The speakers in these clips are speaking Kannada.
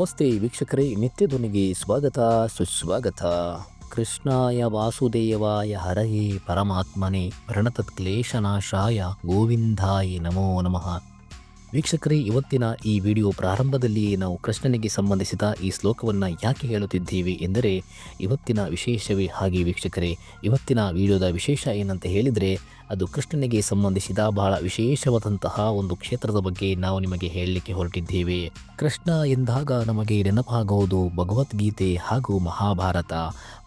ನಮಸ್ತೆ ವೀಕ್ಷಕರೇ ನಿತ್ಯ ಧ್ವನಿಗೆ ಸ್ವಾಗತ, ಸುಸ್ವಾಗತ. ಕೃಷ್ಣಾಯ ವಾಸುದೇವಾಯ ಹರಯೇ ಪ್ರಣತತ್ ಕ್ಲೇಶನಾಶಾಯ ಗೋವಿಂದಾಯ ನಮೋ ನಮಃ. ವೀಕ್ಷಕರೇ, ಇವತ್ತಿನ ಈ ವಿಡಿಯೋ ಪ್ರಾರಂಭದಲ್ಲಿಯೇ ನಾವು ಕೃಷ್ಣನಿಗೆ ಸಂಬಂಧಿಸಿದ ಈ ಶ್ಲೋಕವನ್ನು ಯಾಕೆ ಹೇಳುತ್ತಿದ್ದೀವಿ ಎಂದರೆ, ಇವತ್ತಿನ ವಿಶೇಷವೇ ಹಾಗೆ ವೀಕ್ಷಕರೇ, ಇವತ್ತಿನ ವಿಡಿಯೋದ ವಿಶೇಷ ಏನಂತ ಹೇಳಿದರೆ ಅದು ಕೃಷ್ಣನಿಗೆ ಸಂಬಂಧಿಸಿದ ಬಹಳ ವಿಶೇಷವಾದಂತಹ ಒಂದು ಕ್ಷೇತ್ರದ ಬಗ್ಗೆ ನಾವು ನಿಮಗೆ ಹೇಳಲಿಕ್ಕೆ ಹೊರಟಿದ್ದೇವೆ. ಕೃಷ್ಣ ಎಂದಾಗ ನಮಗೆ ನೆನಪಾಗುವುದು ಭಗವದ್ಗೀತೆ ಹಾಗೂ ಮಹಾಭಾರತ.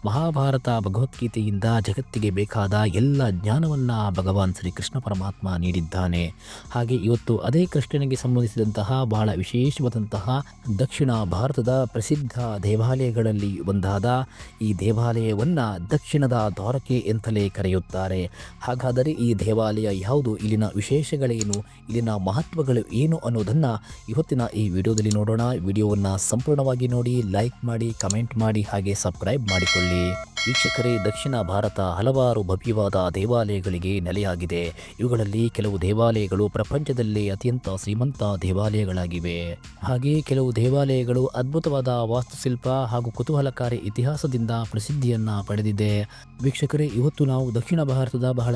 ಮಹಾಭಾರತ ಭಗವದ್ಗೀತೆಯಿಂದ ಜಗತ್ತಿಗೆ ಬೇಕಾದ ಎಲ್ಲ ಜ್ಞಾನವನ್ನು ಭಗವಾನ್ ಶ್ರೀ ಕೃಷ್ಣ ಪರಮಾತ್ಮ ನೀಡಿದ್ದಾನೆ. ಹಾಗೆ ಇವತ್ತು ಅದೇ ಕೃಷ್ಣನಿಗೆ ಸಂಬಂಧಿಸಿದಂತಹ ಬಹಳ ವಿಶೇಷವಾದಂತಹ ದಕ್ಷಿಣ ಭಾರತದ ಪ್ರಸಿದ್ಧ ದೇವಾಲಯಗಳಲ್ಲಿ ಒಂದಾದ ಈ ದೇವಾಲಯವನ್ನು ದಕ್ಷಿಣದ ದ್ವಾರಕೆ ಅಂತಲೇ ಕರೆಯುತ್ತಾರೆ. ಹಾಗಾದರೆ ಈ ದೇವಾಲಯ ಯಾವುದು? ಇಲ್ಲಿನ ವಿಶೇಷಗಳೇನು? ಇಲ್ಲಿನ ಮಹತ್ವಗಳು ಏನು ಅನ್ನೋದನ್ನು ಇವತ್ತಿನ ಈ ವಿಡಿಯೋದಲ್ಲಿ ನೋಡೋಣ. ವಿಡಿಯೋವನ್ನು ಸಂಪೂರ್ಣವಾಗಿ ನೋಡಿ, ಲೈಕ್ ಮಾಡಿ, ಕಮೆಂಟ್ ಮಾಡಿ, ಹಾಗೆ ಸಬ್ಸ್ಕ್ರೈಬ್ ಮಾಡಿಕೊಳ್ಳಿ. ವೀಕ್ಷಕರೇ, ದಕ್ಷಿಣ ಭಾರತ ಹಲವಾರು ಭವ್ಯವಾದ ದೇವಾಲಯಗಳಿಗೆ ನೆಲೆಯಾಗಿದೆ. ಇವುಗಳಲ್ಲಿ ಕೆಲವು ದೇವಾಲಯಗಳು ಪ್ರಪಂಚದಲ್ಲಿ ಅತ್ಯಂತ ಶ್ರೀಮಂತ ದೇವಾಲಯಗಳಾಗಿವೆ. ಹಾಗೆಯೇ ಕೆಲವು ದೇವಾಲಯಗಳು ಅದ್ಭುತವಾದ ವಾಸ್ತುಶಿಲ್ಪ ಹಾಗೂ ಕುತೂಹಲಕಾರಿ ಇತಿಹಾಸದಿಂದ ಪ್ರಸಿದ್ಧಿಯನ್ನ ಪಡೆದಿದೆ. ವೀಕ್ಷಕರೇ, ಇವತ್ತು ನಾವು ದಕ್ಷಿಣ ಭಾರತದ ಬಹಳ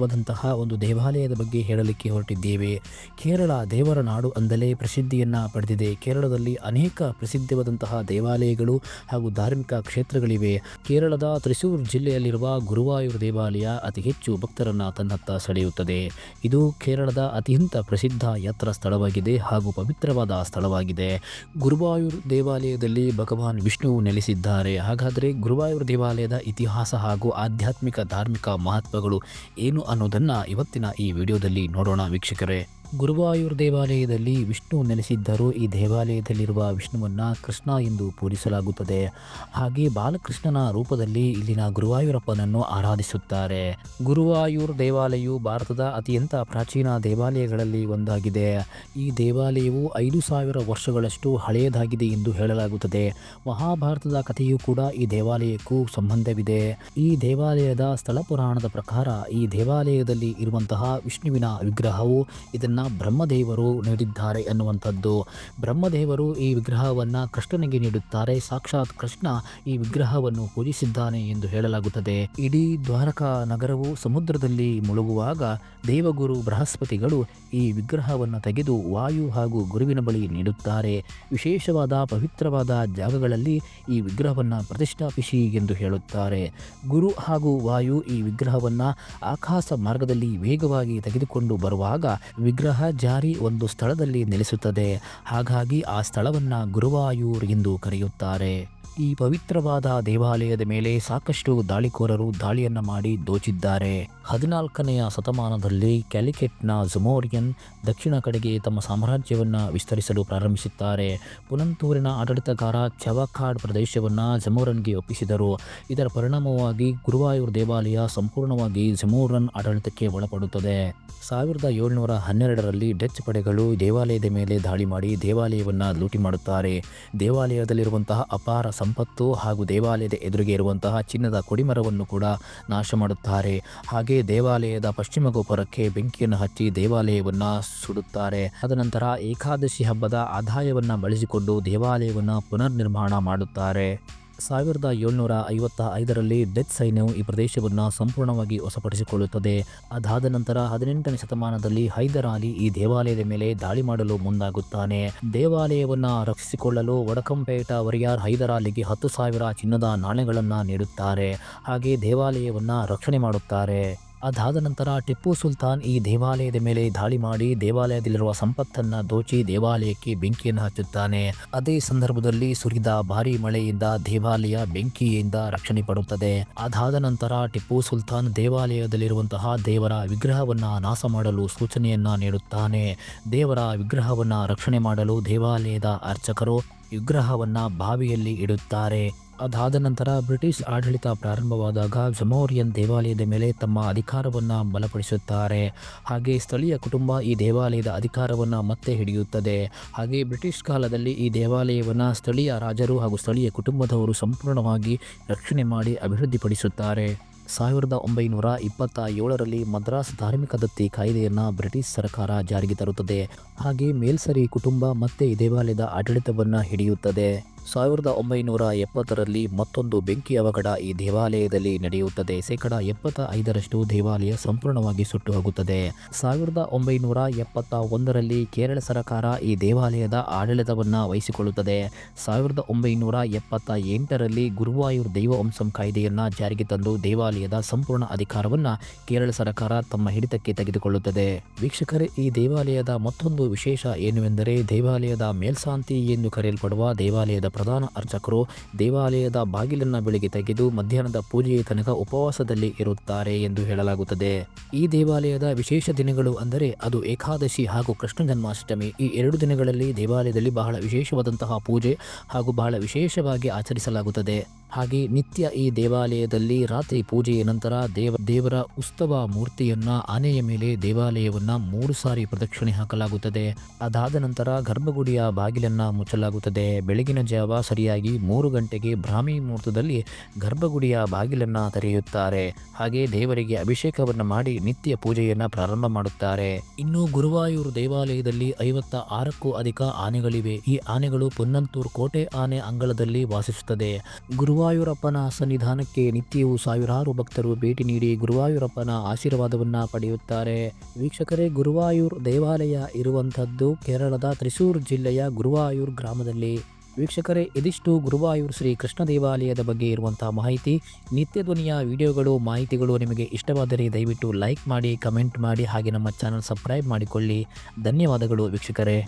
ವಿಶೇಷವಾದಂತಹ ಒಂದು ದೇವಾಲಯದ ಬಗ್ಗೆ ಹೇಳಲಿಕ್ಕೆ ಹೊರಟಿದ್ದೇವೆ. ಕೇರಳ ದೇವರ ನಾಡು ಅಂದಲೇ ಪ್ರಸಿದ್ಧಿಯನ್ನು ಪಡೆದಿದೆ. ಕೇರಳದಲ್ಲಿ ಅನೇಕ ಪ್ರಸಿದ್ಧವಾದಂತಹ ದೇವಾಲಯಗಳು ಹಾಗೂ ಧಾರ್ಮಿಕ ಕ್ಷೇತ್ರಗಳಿವೆ. ಕೇರಳದ ತ್ರಿಸೂರ್ ಜಿಲ್ಲೆಯಲ್ಲಿರುವ ಗುರುವಾಯೂರು ದೇವಾಲಯ ಅತಿ ಹೆಚ್ಚು ಭಕ್ತರನ್ನು ತನ್ನತ್ತ ಸೆಳೆಯುತ್ತದೆ. ಇದು ಕೇರಳದ ಅತ್ಯಂತ ಪ್ರಸಿದ್ಧ ಯಾತ್ರಾ ಸ್ಥಳವಾಗಿದೆ ಹಾಗೂ ಪವಿತ್ರವಾದ ಸ್ಥಳವಾಗಿದೆ. ಗುರುವಾಯೂರು ದೇವಾಲಯದಲ್ಲಿ ಭಗವಾನ್ ವಿಷ್ಣುವು ನೆಲೆಸಿದ್ದಾರೆ. ಹಾಗಾದರೆ ಗುರುವಾಯೂರು ದೇವಾಲಯದ ಇತಿಹಾಸ ಹಾಗೂ ಆಧ್ಯಾತ್ಮಿಕ ಧಾರ್ಮಿಕ ಮಹತ್ವಗಳು ಏನು ಅನ್ನೋದನ್ನು ಇವತ್ತಿನ ಈ ವಿಡಿಯೋದಲ್ಲಿ ನೋಡೋಣ ವೀಕ್ಷಕರೇ. ಗುರುವಾಯೂರ್ ದೇವಾಲಯದಲ್ಲಿ ವಿಷ್ಣು ನೆಲೆಸಿದ್ದರೂ. ಈ ದೇವಾಲಯದಲ್ಲಿರುವ ವಿಷ್ಣುವನ್ನು ಕೃಷ್ಣ ಎಂದು ಪೂಜಿಸಲಾಗುತ್ತದೆ. ಹಾಗೆ ಬಾಲಕೃಷ್ಣನ ರೂಪದಲ್ಲಿ ಇಲ್ಲಿನ ಗುರುವಾಯೂರಪ್ಪನನ್ನು ಆರಾಧಿಸುತ್ತಾರೆ. ಗುರುವಾಯೂರ್ ದೇವಾಲಯವು ಭಾರತದ ಅತ್ಯಂತ ಪ್ರಾಚೀನ ದೇವಾಲಯಗಳಲ್ಲಿ ಒಂದಾಗಿದೆ. ಈ ದೇವಾಲಯವು ಐದು ಸಾವಿರ ವರ್ಷಗಳಷ್ಟು ಹಳೆಯದಾಗಿದೆ ಎಂದು ಹೇಳಲಾಗುತ್ತದೆ. ಮಹಾಭಾರತದ ಕಥೆಯೂ ಕೂಡ ಈ ದೇವಾಲಯಕ್ಕೂ ಸಂಬಂಧವಿದೆ. ಈ ದೇವಾಲಯದ ಸ್ಥಳ ಪುರಾಣದ ಪ್ರಕಾರ ಈ ದೇವಾಲಯದಲ್ಲಿ ಇರುವಂತಹ ವಿಷ್ಣುವಿನ ವಿಗ್ರಹವು ಇದನ್ನ ಬ್ರಹ್ಮದೇವರು ನೀಡಿದ್ದಾರೆ ಎನ್ನುವಂಥದ್ದು. ಬ್ರಹ್ಮದೇವರು ಈ ವಿಗ್ರಹವನ್ನ ಕೃಷ್ಣನಿಗೆ ನೀಡುತ್ತಾರೆ. ಸಾಕ್ಷಾತ್ ಕೃಷ್ಣ ಈ ವಿಗ್ರಹವನ್ನು ಪೂಜಿಸಿದ್ದಾನೆ ಎಂದು ಹೇಳಲಾಗುತ್ತದೆ. ಇಡೀ ದ್ವಾರಕಾ ನಗರವು ಸಮುದ್ರದಲ್ಲಿ ಮುಳುಗುವಾಗ ದೇವಗುರು ಬೃಹಸ್ಪತಿಗಳು ಈ ವಿಗ್ರಹವನ್ನು ತೆಗೆದು ವಾಯು ಹಾಗೂ ಗುರುವಿನ ಬಳಿ ನೀಡುತ್ತಾರೆ. ವಿಶೇಷವಾದ ಪವಿತ್ರವಾದ ಜಾಗಗಳಲ್ಲಿ ಈ ವಿಗ್ರಹವನ್ನು ಪ್ರತಿಷ್ಠಾಪಿಸಿ ಎಂದು ಹೇಳುತ್ತಾರೆ. ಗುರು ಹಾಗೂ ವಾಯು ಈ ವಿಗ್ರಹವನ್ನು ಆಕಾಶ ಮಾರ್ಗದಲ್ಲಿ ವೇಗವಾಗಿ ತೆಗೆದುಕೊಂಡು ಬರುವಾಗ ವಿಗ್ರಹ ಜಾರಿ ಒಂದು ಸ್ಥಳದಲ್ಲಿ ನೆಲೆಸುತ್ತದೆ. ಹಾಗಾಗಿ ಆ ಸ್ಥಳವನ್ನು ಗುರುವಾಯೂರ್ ಎಂದು ಕರೆಯುತ್ತಾರೆ. ಈ ಪವಿತ್ರವಾದ ದೇವಾಲಯದ ಮೇಲೆ ಸಾಕಷ್ಟು ದಾಳಿಕೋರರು ದಾಳಿಯನ್ನು ಮಾಡಿ ದೋಚಿದ್ದಾರೆ. ಹದಿನಾಲ್ಕನೆಯ ಶತಮಾನದಲ್ಲಿ ಕ್ಯಾಲಿಕೆಟ್ನ ಜುಮೋರಿಯನ್ ದಕ್ಷಿಣ ಕಡೆಗೆ ತಮ್ಮ ಸಾಮ್ರಾಜ್ಯವನ್ನು ವಿಸ್ತರಿಸಲು ಪ್ರಾರಂಭಿಸುತ್ತಾರೆ. ಪುನಂತೂರಿನ ಆಡಳಿತಗಾರ ಚವಕಾಡ್ ಪ್ರದೇಶವನ್ನು ಜಮೋರನ್ಗೆ ಒಪ್ಪಿಸಿದರು. ಇದರ ಪರಿಣಾಮವಾಗಿ ಗುರುವಾಯೂರ್ ದೇವಾಲಯ ಸಂಪೂರ್ಣವಾಗಿ ಜಮೋರನ್ ಆಡಳಿತಕ್ಕೆ ಒಳಪಡುತ್ತದೆ. ಸಾವಿರದ ಏಳ್ನೂರ ಹನ್ನೆರಡರಲ್ಲಿ ಡಚ್ ಪಡೆಗಳು ದೇವಾಲಯದ ಮೇಲೆ ದಾಳಿ ಮಾಡಿ ದೇವಾಲಯವನ್ನು ಲೂಟಿ ಮಾಡುತ್ತಾರೆ. ದೇವಾಲಯದಲ್ಲಿರುವಂತಹ ಅಪಾರ ಸಂಪತ್ತು ಹಾಗೂ ದೇವಾಲಯದ ಎದುರಿಗೆ ಇರುವಂತಹ ಚಿನ್ನದ ಕೊಡಿಮರವನ್ನು ಕೂಡ ನಾಶ ಮಾಡುತ್ತಾರೆ. ಹಾಗೆ ದೇವಾಲಯದ ಪಶ್ಚಿಮ ಗೋಪುರಕ್ಕೆ ಬೆಂಕಿಯನ್ನು ಹಚ್ಚಿ ದೇವಾಲಯವನ್ನು ಸುಡುತ್ತಾರೆ. ತದನಂತರ ಏಕಾದಶಿ ಹಬ್ಬದ ಆದಾಯವನ್ನು ಬಳಸಿಕೊಂಡು ದೇವಾಲಯವನ್ನು ಪುನರ್ ನಿರ್ಮಾಣ ಮಾಡುತ್ತಾರೆ. ಸಾವಿರದ ಏಳ್ನೂರ ಐವತ್ತ ಐದರಲ್ಲಿ ಡೆತ್ ಸೈನ್ಯವು ಈ ಪ್ರದೇಶವನ್ನು ಸಂಪೂರ್ಣವಾಗಿ ವಶಪಡಿಸಿಕೊಳ್ಳುತ್ತದೆ. ಅದಾದ ನಂತರ ಹದಿನೆಂಟನೇ ಶತಮಾನದಲ್ಲಿ ಹೈದರ್ ಅಲಿ ಈ ದೇವಾಲಯದ ಮೇಲೆ ದಾಳಿ ಮಾಡಲು ಮುಂದಾಗುತ್ತಾನೆ. ದೇವಾಲಯವನ್ನು ರಕ್ಷಿಸಿಕೊಳ್ಳಲು ವಡಕಂಪೇಟ ವರಿಯಾರ್ ಹೈದರ್ ಅಲಿಗೆ ಹತ್ತು ಸಾವಿರ ಚಿನ್ನದ ನಾಣ್ಯಗಳನ್ನು ನೀಡುತ್ತಾರೆ. ಹಾಗೆ ದೇವಾಲಯವನ್ನು ರಕ್ಷಣೆ ಮಾಡುತ್ತಾರೆ. ಅದಾದ ನಂತರ ಟಿಪ್ಪು ಸುಲ್ತಾನ್ ಈ ದೇವಾಲಯದ ಮೇಲೆ ದಾಳಿ ಮಾಡಿ ದೇವಾಲಯದಲ್ಲಿರುವ ಸಂಪತ್ತನ್ನ ದೋಚಿ ದೇವಾಲಯಕ್ಕೆ ಬೆಂಕಿಯನ್ನು ಹಚ್ಚುತ್ತಾನೆ. ಅದೇ ಸಂದರ್ಭದಲ್ಲಿ ಸುರಿದ ಭಾರಿ ಮಳೆಯಿಂದ ದೇವಾಲಯ ಬೆಂಕಿಯಿಂದ ರಕ್ಷಣೆ ಪಡುತ್ತದೆ. ಅದಾದ ನಂತರ ಟಿಪ್ಪು ಸುಲ್ತಾನ್ ದೇವಾಲಯದಲ್ಲಿರುವಂತಹ ದೇವರ ವಿಗ್ರಹವನ್ನ ನಾಶ ಮಾಡಲು ಸೂಚನೆಯನ್ನ ನೀಡುತ್ತಾನೆ. ದೇವರ ವಿಗ್ರಹವನ್ನ ರಕ್ಷಣೆ ಮಾಡಲು ದೇವಾಲಯದ ಅರ್ಚಕರು ವಿಗ್ರಹವನ್ನ ಬಾವಿಯಲ್ಲಿ ಇಡುತ್ತಾರೆ. ಅದಾದ ನಂತರ ಬ್ರಿಟಿಷ್ ಆಡಳಿತ ಪ್ರಾರಂಭವಾದಾಗ ಜಮೋರಿಯನ್ ದೇವಾಲಯದ ಮೇಲೆ ತಮ್ಮ ಅಧಿಕಾರವನ್ನು ಬಲಪಡಿಸುತ್ತಾರೆ. ಹಾಗೆ ಸ್ಥಳೀಯ ಕುಟುಂಬ ಈ ದೇವಾಲಯದ ಅಧಿಕಾರವನ್ನು ಮತ್ತೆ ಹಿಡಿಯುತ್ತದೆ. ಹಾಗೆ ಬ್ರಿಟಿಷ್ ಕಾಲದಲ್ಲಿ ಈ ದೇವಾಲಯವನ್ನು ಸ್ಥಳೀಯ ರಾಜರು ಹಾಗೂ ಸ್ಥಳೀಯ ಕುಟುಂಬದವರು ಸಂಪೂರ್ಣವಾಗಿ ರಕ್ಷಣೆ ಮಾಡಿ ಅಭಿವೃದ್ಧಿಪಡಿಸುತ್ತಾರೆ. ಸಾವಿರದ ಒಂಬೈನೂರ ಇಪ್ಪತ್ತ ಏಳರಲ್ಲಿ ಮದ್ರಾಸ್ ಧಾರ್ಮಿಕ ದತ್ತಿ ಕಾಯ್ದೆಯನ್ನು ಬ್ರಿಟಿಷ್ ಸರ್ಕಾರ ಜಾರಿಗೆ ತರುತ್ತದೆ. ಹಾಗೆ ಮೇಲ್ಸರಿ ಕುಟುಂಬ ಮತ್ತೆ ಈ ದೇವಾಲಯದ ಆಡಳಿತವನ್ನು ಹಿಡಿಯುತ್ತದೆ. ಸಾವಿರದ ಒಂಬೈನೂರ ಎಪ್ಪತ್ತರಲ್ಲಿ ಮತ್ತೊಂದು ಬೆಂಕಿ ಅವಘಡ ಈ ದೇವಾಲಯದಲ್ಲಿ ನಡೆಯುತ್ತದೆ. ಶೇಕಡ ಎಪ್ಪತ್ತ ಐದರಷ್ಟು ದೇವಾಲಯ ಸಂಪೂರ್ಣವಾಗಿ ಸುಟ್ಟು ಹೋಗುತ್ತದೆ ಸಾವಿರದ ಒಂಬೈನೂರ ಎಪ್ಪತ್ತ ಒಂದರಲ್ಲಿ ಕೇರಳ ಸರ್ಕಾರ ಈ ದೇವಾಲಯದ ಆಡಳಿತವನ್ನು ವಹಿಸಿಕೊಳ್ಳುತ್ತದೆ. ಸಾವಿರದ ಒಂಬೈನೂರ ಎಪ್ಪತ್ತ ಎಂಟರಲ್ಲಿ ಗುರುವಾಯೂರ್ ದೈವವಂಶಂ ಕಾಯ್ದೆಯನ್ನು ಜಾರಿಗೆ ತಂದು ದೇವಾಲಯದ ಸಂಪೂರ್ಣ ಅಧಿಕಾರವನ್ನು ಕೇರಳ ಸರ್ಕಾರ ತಮ್ಮ ಹಿಡಿತಕ್ಕೆ ತೆಗೆದುಕೊಳ್ಳುತ್ತದೆ. ವೀಕ್ಷಕರೇ, ಈ ದೇವಾಲಯದ ಮತ್ತೊಂದು ವಿಶೇಷ ಏನುವೆಂದರೆ ದೇವಾಲಯದ ಮೇಲ್ಶಾಂತಿ ಎಂದು ಕರೆಯಲ್ಪಡುವ ದೇವಾಲಯದ ಪ್ರಧಾನ ಅರ್ಚಕರು ದೇವಾಲಯದ ಬಾಗಿಲನ್ನು ಬೆಳಿಗ್ಗೆ ತೆಗೆದು ಮಧ್ಯಾಹ್ನದ ಪೂಜೆಯ ತನಕ ಉಪವಾಸದಲ್ಲಿ ಇರುತ್ತಾರೆ ಎಂದು ಹೇಳಲಾಗುತ್ತದೆ. ಈ ದೇವಾಲಯದ ವಿಶೇಷ ದಿನಗಳು ಅಂದರೆ ಅದು ಏಕಾದಶಿ ಹಾಗೂ ಕೃಷ್ಣ ಜನ್ಮಾಷ್ಟಮಿ. ಈ ಎರಡು ದಿನಗಳಲ್ಲಿ ದೇವಾಲಯದಲ್ಲಿ ಬಹಳ ವಿಶೇಷವಾದಂತಹ ಪೂಜೆ ಹಾಗೂ ಬಹಳ ವಿಶೇಷವಾಗಿ ಆಚರಿಸಲಾಗುತ್ತದೆ. ಹಾಗೆ ನಿತ್ಯ ಈ ದೇವಾಲಯದಲ್ಲಿ ರಾತ್ರಿ ಪೂಜೆಯ ನಂತರ ದೇವ, ದೇವರ ಉತ್ಸವ ಮೂರ್ತಿಯನ್ನ ಆನೆಯ ಮೇಲೆ ದೇವಾಲಯವನ್ನ ಮೂರು ಸಾರಿ ಪ್ರದಕ್ಷಿಣೆ ಹಾಕಲಾಗುತ್ತದೆ. ಅದಾದ ನಂತರ ಗರ್ಭಗುಡಿಯ ಬಾಗಿಲನ್ನ ಮುಚ್ಚಲಾಗುತ್ತದೆ. ಬೆಳಗಿನ ಜಾವ ಸರಿಯಾಗಿ ಮೂರು ಗಂಟೆಗೆ ಬ್ರಾಹ್ಮಿ ಮುಹೂರ್ತದಲ್ಲಿ ಗರ್ಭಗುಡಿಯ ಬಾಗಿಲನ್ನ ತೆರೆಯುತ್ತಾರೆ. ಹಾಗೆ ದೇವರಿಗೆ ಅಭಿಷೇಕವನ್ನು ಮಾಡಿ ನಿತ್ಯ ಪೂಜೆಯನ್ನ ಪ್ರಾರಂಭ ಮಾಡುತ್ತಾರೆ. ಇನ್ನು ಗುರುವಾಯೂರು ದೇವಾಲಯದಲ್ಲಿ ಐವತ್ತ ಆರಕ್ಕೂ ಅಧಿಕ ಆನೆಗಳಿವೆ. ಈ ಆನೆಗಳು ಪೊನ್ನಂತೂರು ಕೋಟೆ ಆನೆ ಅಂಗಳದಲ್ಲಿ ವಾಸಿಸುತ್ತದೆ. ಗುರುವಾಯೂರಪ್ಪನ ಸನ್ನಿಧಾನಕ್ಕೆ ನಿತ್ಯವೂ ಸಾವಿರಾರು ಭಕ್ತರು ಭೇಟಿ ನೀಡಿ ಗುರುವಾಯೂರಪ್ಪನ ಆಶೀರ್ವಾದವನ್ನು ಪಡೆಯುತ್ತಾರೆ. ವೀಕ್ಷಕರೇ, ಗುರುವಾಯೂರ್ ದೇವಾಲಯ ಇರುವಂಥದ್ದು ಕೇರಳದ ತ್ರಿಸೂರ್ ಜಿಲ್ಲೆಯ ಗುರುವಾಯೂರ್ ಗ್ರಾಮದಲ್ಲಿ. ವೀಕ್ಷಕರೇ, ಇದಿಷ್ಟು ಗುರುವಾಯೂರ್ ಶ್ರೀ ಕೃಷ್ಣ ದೇವಾಲಯದ ಬಗ್ಗೆ ಇರುವಂತಹ ಮಾಹಿತಿ. ನಿತ್ಯ ಧ್ವನಿಯ ವಿಡಿಯೋಗಳು, ಮಾಹಿತಿಗಳು ನಿಮಗೆ ಇಷ್ಟವಾದರೆ ದಯವಿಟ್ಟು ಲೈಕ್ ಮಾಡಿ, ಕಮೆಂಟ್ ಮಾಡಿ ಹಾಗೆ ನಮ್ಮ ಚಾನಲ್ ಸಬ್ಸ್ಕ್ರೈಬ್ ಮಾಡಿಕೊಳ್ಳಿ. ಧನ್ಯವಾದಗಳು ವೀಕ್ಷಕರೇ.